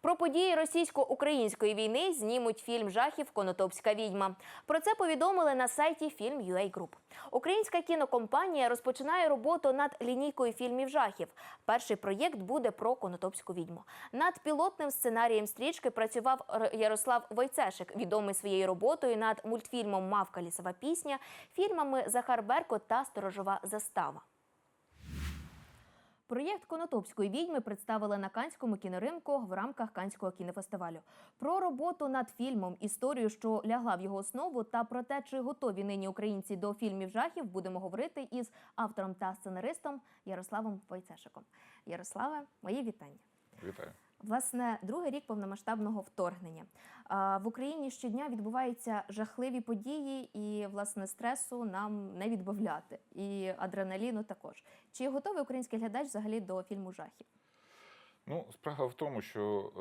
Про події російсько-української війни знімуть фільм жахів Конотопська відьма. Про це повідомили на сайті Film.ua Group. Українська кінокомпанія розпочинає роботу над лінійкою фільмів жахів. Перший проєкт буде про Конотопську відьму. Над пілотним сценарієм стрічки працював Ярослав Войцешик, відомий своєю роботою над мультфільмом Мавка лісова пісня, фільмами Захар Беркот та Сторожова застава. Проєкт Конотопської відьми представили на Канському кіноринку в рамках Канського кінофестивалю. Про роботу над фільмом, історію, що лягла в його основу, та про те, чи готові нині українці до фільмів жахів, будемо говорити із автором та сценаристом Ярославом Войцешиком. Ярославе, мої вітання. Вітаю. Власне, другий рік повномасштабного вторгнення в Україні щодня відбуваються жахливі події, і власне стресу нам не відбавляти, і адреналіну також. Чи готовий український глядач взагалі до фільму жахів? Ну, справа в тому, що,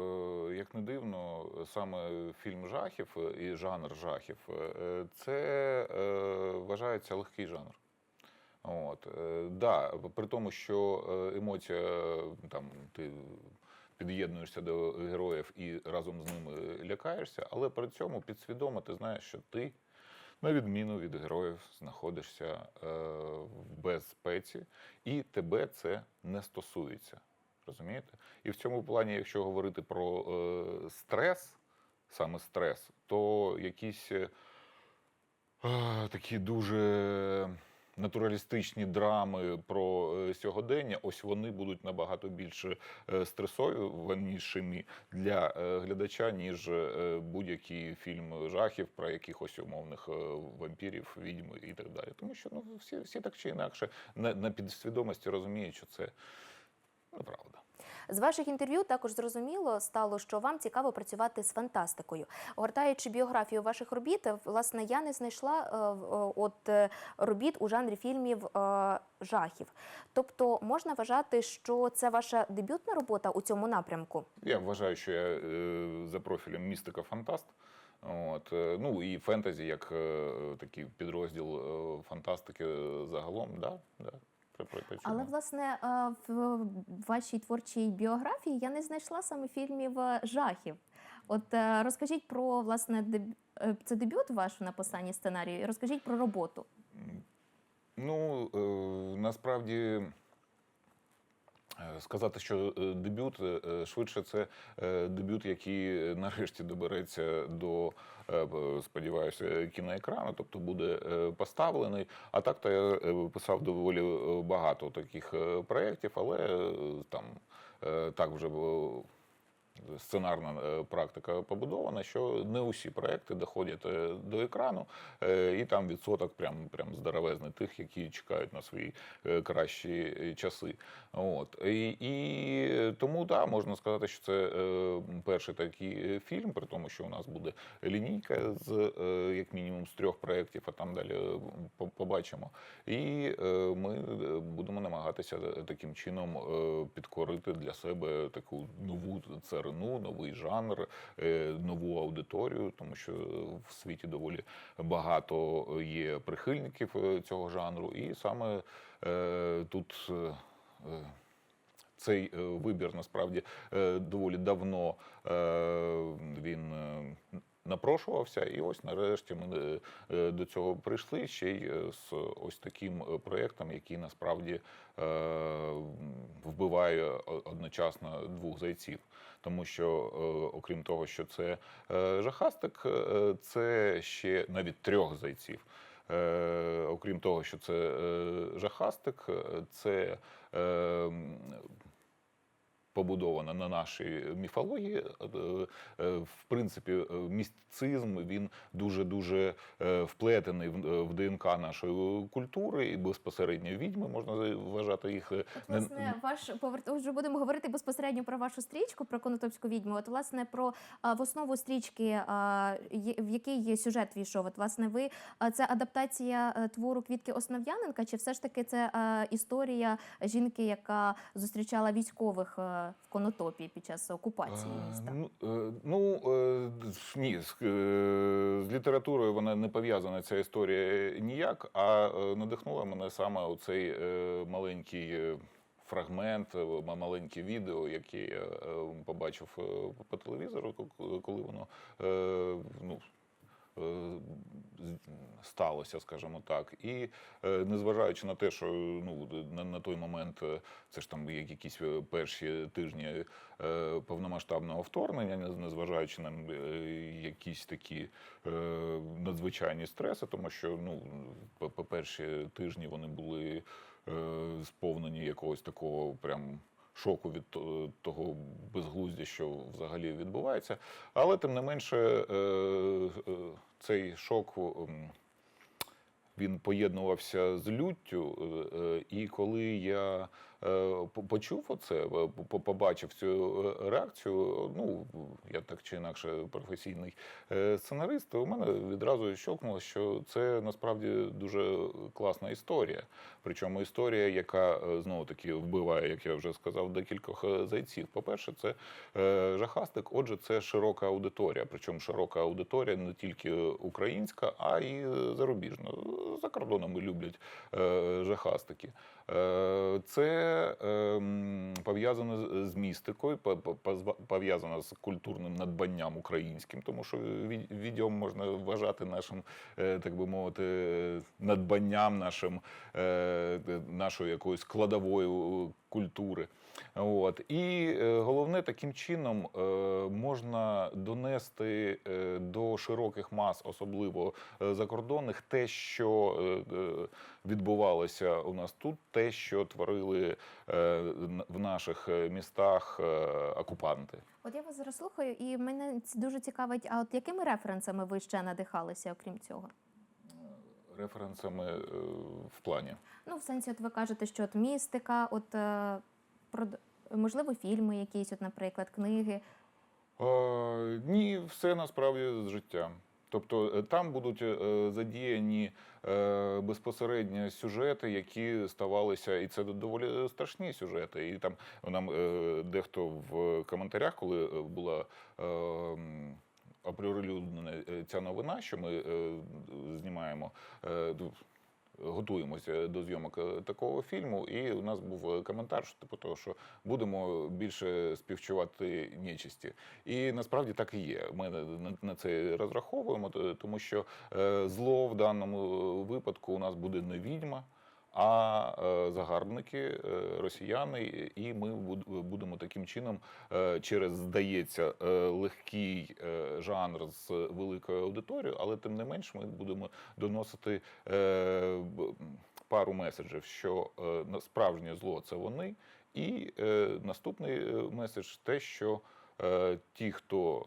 е, як не дивно, саме фільм жахів і жанр жахів е, це е, вважається легкий жанр. От, да, при тому, що емоція там ти під'єднуєшся до героїв і разом з ними лякаєшся, але при цьому підсвідомо ти знаєш, що ти, на відміну від героїв, знаходишся е, в безпеці, і тебе це не стосується. Розумієте? І в цьому плані, якщо говорити про е, стрес, саме стрес, то якісь е, такі дуже натуралістичні драми про е, сьогодення, ось вони будуть набагато більше е, стресовішими для е, глядача, ніж будь-який фільм жахів про якихось умовних вампірів, відьм і так далі. Тому що ну, всі, всі так чи інакше на, на підсвідомості розуміють, що це неправда. З ваших інтерв'ю також зрозуміло стало, що вам цікаво працювати з фантастикою. Гортаючи біографію ваших робіт, власне, я не знайшла е, е, от е, робіт у жанрі фільмів е, жахів. Тобто можна вважати, що це ваша дебютна робота у цьому напрямку. Я вважаю, що я е, за профілем містика фантаст. От, е, ну і фентезі як е, такий підрозділ е, фантастики е, загалом, да, да, Але власне е, в вашій творчій біографії я не знайшла саме фільмів е, жахів. От е, розкажіть про власне деб- це дебют ваш в написанні сценарію. Розкажіть про роботу. Ну, насправді. Е, Сказати, що е, дебют е, швидше це дебют, який нарешті добереться до, сподіваюся, кіноекрану, тобто буде поставлений. А так то я писав доволі багато таких проєктів, але там так вже було сценарна е, практика побудована, що не усі проекти доходять е, до екрану, е, і там відсоток прям, прям здоровезний тих, які чекають на свої кращі часи. От. І, і тому так, можна сказати, що це перший такий фільм, при тому, що у нас буде лінійка з як мінімум з трьох проєктів, а там далі побачимо. І ми будемо намагатися таким чином підкорити для себе таку нову царину, новий жанр, е, нову аудиторію, тому що в світі доволі багато є прихильників е, цього жанру, і саме е, тут. цей вибір насправді доволі давно він напрошувався, і ось нарешті ми до цього прийшли ще й з ось таким проєктом, який насправді вбиває одночасно двох зайців. Тому що, е, окрім того, що це е, жахастик, е, це ще навіть трьох зайців. Окрім того, що це жахастик, це побудована на нашій міфології. Е, е, В принципі, е, містицизм він дуже дуже вплетений в ДНК нашої культури, і безпосередньо відьми можна вважати їх. От, власне, ваш вже будемо говорити безпосередньо про вашу стрічку про Конотопську відьму. От, власне, про в основу стрічки, в який сюжет війшов. От, власне, ви це адаптація твору Квітки Основ'яненка, чи все ж таки це історія жінки, яка зустрічала військових е, в Конотопі під час окупації Е, міста? Ну, е, ну е, ні, з, з літературою вона не пов'язана ця історія ніяк, а надихнула мене саме оцей маленький фрагмент, маленьке відео, яке я побачив по телевізору, коли воно ну, сталося, скажімо так. І е, незважаючи на те, що ну, на, той момент е, це ж там якісь е, перші тижні е, повномасштабного вторгнення, незважаючи на е, якісь такі е, надзвичайні стреси, тому що ну, по, перші тижні вони були е, сповнені якогось такого прям. Шоку від того безглуздя, що взагалі відбувається. Але тим не менше, е, е, цей шок він поєднувався з люттю. е, І коли я почув оце, е, побачив цю е, реакцію, ну я так чи інакше професійний е, сценарист, у мене відразу щокнуло, що це насправді дуже класна історія. Причому історія, яка е, знову таки вбиває, як я вже сказав, декількох е, зайців. По-перше, це е, жахастик. Отже, це широка аудиторія. Причому широка аудиторія не тільки українська, а й е, зарубіжна. За кордоном люблять е, жахастики. Е, Це е, пов'язано з- містикою, пов'язано з культурним надбанням українським, тому що ві- відьом можна вважати нашим, е, так би мовити, надбанням нашим, е, нашою якоюсь складовою е, культури. От. І е, головне, таким чином е, можна донести е, до широких мас, особливо закордонних, те, що відбувалося у нас тут, те, що творили в наших містах окупанти. От я вас зараз слухаю, і мене дуже цікавить, а от якими референсами ви ще надихалися, окрім цього? Референсами в плані. Ну, в сенсі, от ви кажете, що от містика, от можливо, фільми якісь, от, наприклад, книги. Е, ні, все насправді з життя. Тобто е, там будуть е, задіяні е, безпосередньо сюжети, які ставалися, і це доволі страшні сюжети. І там нам дехто в коментарях, коли була. Оприлюднена ця новина, що ми знімаємо, готуємося до зйомок е, такого фільму, і у нас був е, коментар, що типу того, що будемо більше співчувати нечисті. І насправді так і є. Ми на, це розраховуємо, тому що е, зло в даному випадку у нас буде не відьма. А е, загарбники, е, росіяни, і ми будемо таким чином е, через, здається, легкий жанр з великою аудиторією, але тим не менш ми будемо доносити пару меседжів, що справжнє зло це вони. І наступний меседж те, що ті, хто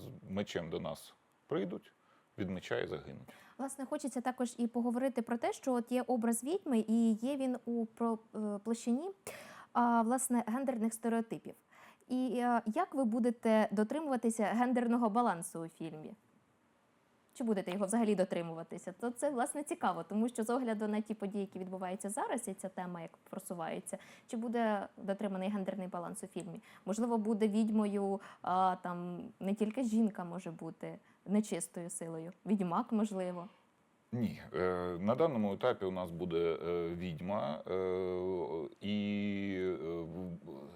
з мечем до нас прийдуть, від меча загинуть. Власне, хочеться також і поговорити про те, що от є образ відьми, і є він у е, площині власне гендерних стереотипів. І е, як ви будете дотримуватися гендерного балансу у фільмі? Чи будете його взагалі дотримуватися? То це власне цікаво, тому що з огляду на ті події, які відбуваються зараз, і ця тема як просувається, чи буде дотриманий гендерний баланс у фільмі? Можливо, буде відьмою а, там не тільки жінка може бути нечистою силою, відьмак, можливо. Ні, е, на даному етапі у нас буде е, відьма, е, і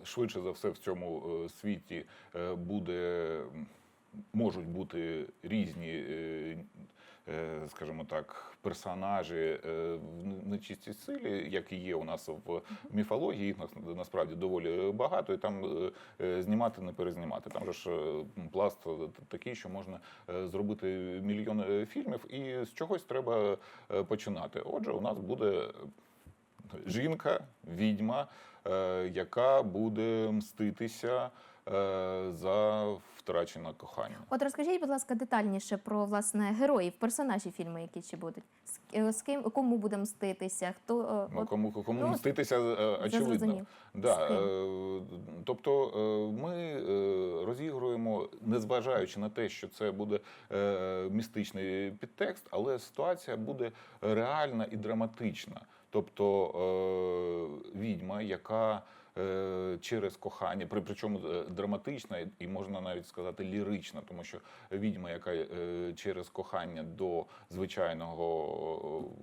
швидше за все в цьому світі буде, можуть бути різні, е, е, скажімо так, персонажі е, в нечистій силі, як і є у нас в міфології. Їх нас- насправді доволі багато, і там знімати не перезнімати. Там же ж пласт такий, що можна зробити мільйон фільмів, і з чогось треба починати. Отже, у нас буде жінка, відьма, яка буде мститися за втрачене кохання. От розкажіть, будь ласка, детальніше про власне героїв, персонажів фільму, які ще будуть. З, е, з ким кому буде мститися? Хто е, Ну, от, кому кому ну, мститися, е, очевидно. Да, е, тобто е, ми е, розігруємо, незважаючи на те, що це буде е, містичний підтекст, але ситуація буде реальна і драматична. Тобто е, відьма, яка через кохання, при причому е, драматична і- можна навіть сказати лірична, тому що відьма, яка е, через кохання до звичайного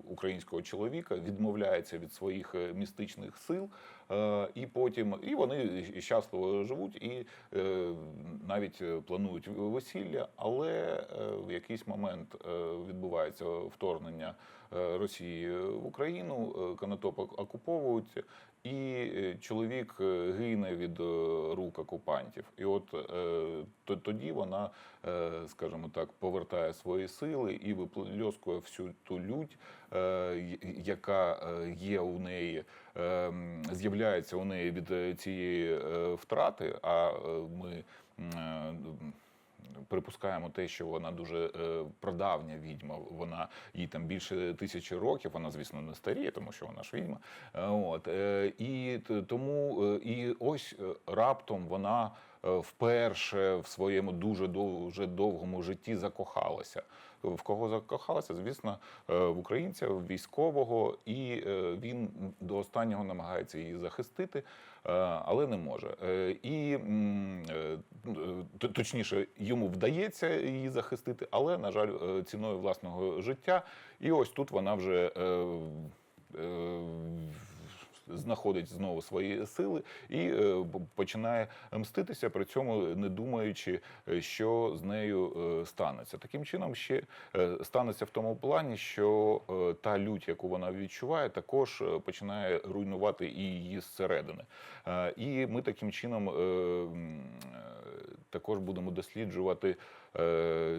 е, українського чоловіка відмовляється від своїх е, містичних сил, Е, І потім і вони щасливо живуть і е, навіть е, планують весілля, але е, в якийсь момент е, відбувається вторгнення е, Росії в Україну, канатоп окуповують, і е, чоловік е, гине від е, рук окупантів. І от е, тоді вона, е, скажімо так, повертає свої сили і випльоскує всю ту лють, е, яка е, є у неї, е, з'являється у неї від цієї втрати. А ми Припускаємо те, що вона дуже е, прадавня відьма. Вона їй там більше тисячі років. Вона, звісно, не старіє, тому що вона ж відьма. Е, От е, і тому е, і ось раптом вона вперше в своєму дуже дуже довгому житті закохалася. В кого закохалася? Звісно, е, в українця, в військового, і е, він до останнього намагається її захистити, е, але не може. І точніше, йому вдається її захистити, але на жаль, ціною власного життя. І ось тут вона вже. Знаходить знову свої сили і е, починає мститися, при цьому не думаючи, е, що з нею е, станеться. Таким чином, ще станеться в тому плані, що та лють, яку вона відчуває, також починає руйнувати і її зсередини. І ми таким чином також будемо досліджувати,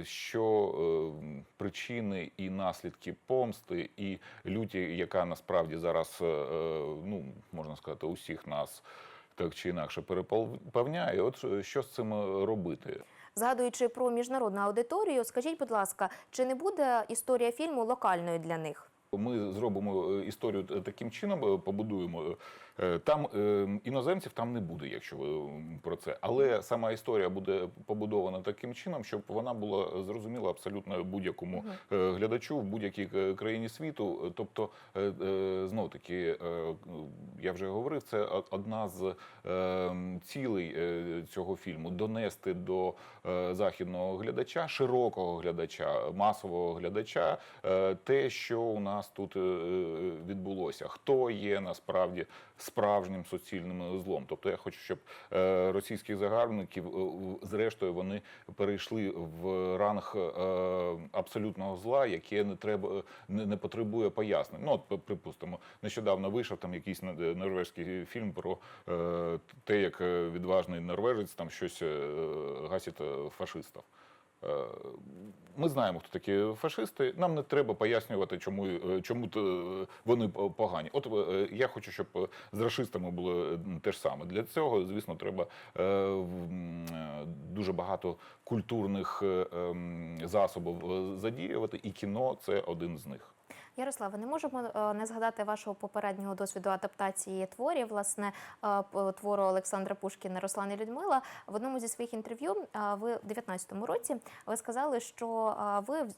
що е, причини і наслідки помсти, і люті, яка насправді зараз, е, е, ну можна сказати, усіх нас. Так чи інакше переповняє. От е, що з цим е, робити? Згадуючи про міжнародну аудиторію, скажіть, будь ласка, чи не буде історія фільму локальною для них? Ми зробимо е, історію таким чином, е, побудуємо. Е, Там е, іноземців там не буде, якщо ви про це. Але сама історія буде побудована таким чином, щоб вона була зрозуміла абсолютно будь-якому е, глядачу в будь-якій країні світу. Тобто, знов таки, я вже говорив, це одна з цілей цього фільму донести до західного глядача, широкого глядача, масового глядача, те, що у нас тут відбулося, хто є насправді справжнім суцільним злом. Тобто я хочу, щоб е, російських загарбників, е, зрештою, вони перейшли в ранг е, абсолютного зла, яке не треба не, потребує пояснень. Ну, от, припустимо, нещодавно вийшов там якийсь норвежський фільм про те, як відважний норвежець там щось гасить фашистів. Е, Ми знаємо, хто такі фашисти. Нам не треба пояснювати, чому, е, чому вони погані. От е, я хочу, щоб е, з расистами було е, те ж саме. Для цього, звісно, треба е, е, дуже багато культурних е, ем, засобів е, задіювати, і кіно це один з них. Ярославе, не можемо е, не згадати вашого попереднього досвіду адаптації творів, власне, е, твору Олександра Пушкіна Руслан і Людмила. В одному зі своїх інтерв'ю е, ви в 19-му році ви сказали, що ви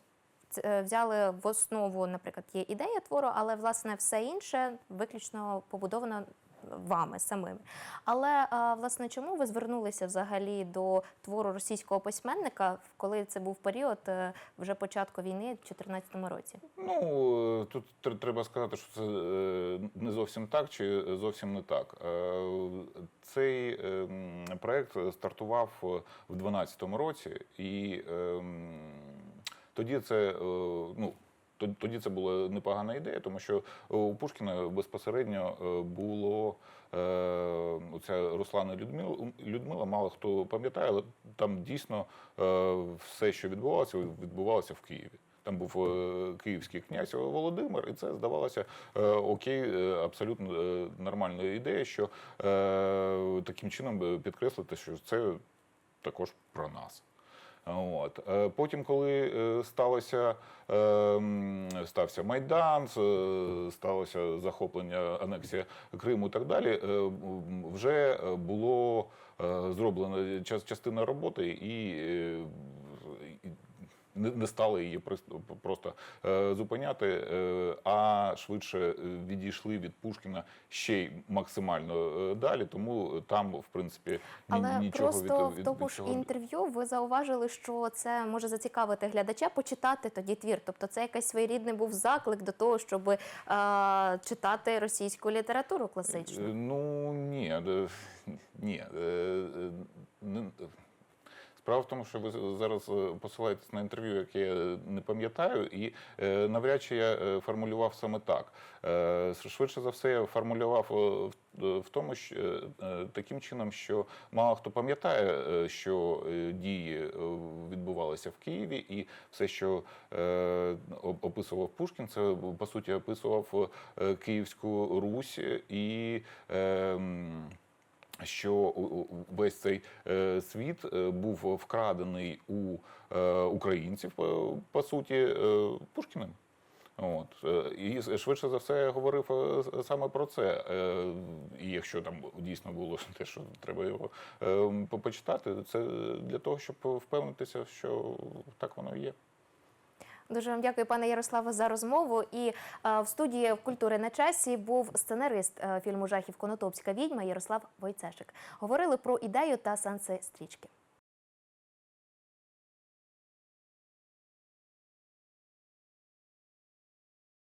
взяли в основу, наприклад, є ідея твору, але власне все інше виключно побудовано вами самими. Але е, власне, чому ви звернулися взагалі до твору російського письменника, коли це був період е, вже початку війни в 2014 році? Ну е, тут треба сказати, що це не зовсім так чи зовсім не так. Цей е, проект стартував в 2012 році, і е, тоді це ну. То- Тоді це була непогана ідея, тому що у Пушкіна безпосередньо е, було е, оця Руслана Людмила, Людмила, мало хто пам'ятає, але там дійсно е, все, що відбувалося, відбувалося в Києві. Там був е, київський князь Володимир, і це здавалося е, окей, е, абсолютно е, нормальна ідея, що е, таким чином підкреслити, що це також про нас. От. Е, Потім, коли е, сталося, е, стався Майдан, сталося захоплення анексія Криму і так далі, вже було зроблена частина роботи і не, стали її прос- просто е, зупиняти, е, а швидше е, відійшли від Пушкіна ще й максимально далі. Тому там, в принципі, Але нічого просто від, в тому ж інтерв'ю ви зауважили, що це може зацікавити глядача почитати тоді твір. Тобто це якийсь своєрідний був заклик до того, щоб е, читати російську літературу класичну. Ну ні, ні. Справа в тому, що ви зараз е, посилаєтесь на інтерв'ю, яке я не пам'ятаю, і е, навряд чи я е, формулював саме так. Швидше за все, я формулював в- тому, що таким чином, що мало хто пам'ятає, що дії відбувалися в Києві, і все, що описував Пушкін, це по суті описував Київську Русь і. Що весь цей е, світ е, був вкрадений у е, українців, по, суті, Пушкіним. От і швидше за все говорив саме про це. І якщо там дійсно було те, що треба його е, почитати, це для того, щоб впевнитися, що так воно і є. Дуже вам дякую, пане Ярославе, за розмову. І е, в студії культури на часі був сценарист е, фільму Жахів Конотопська відьма Ярослав Войцешик. Говорили про ідею та сенси стрічки.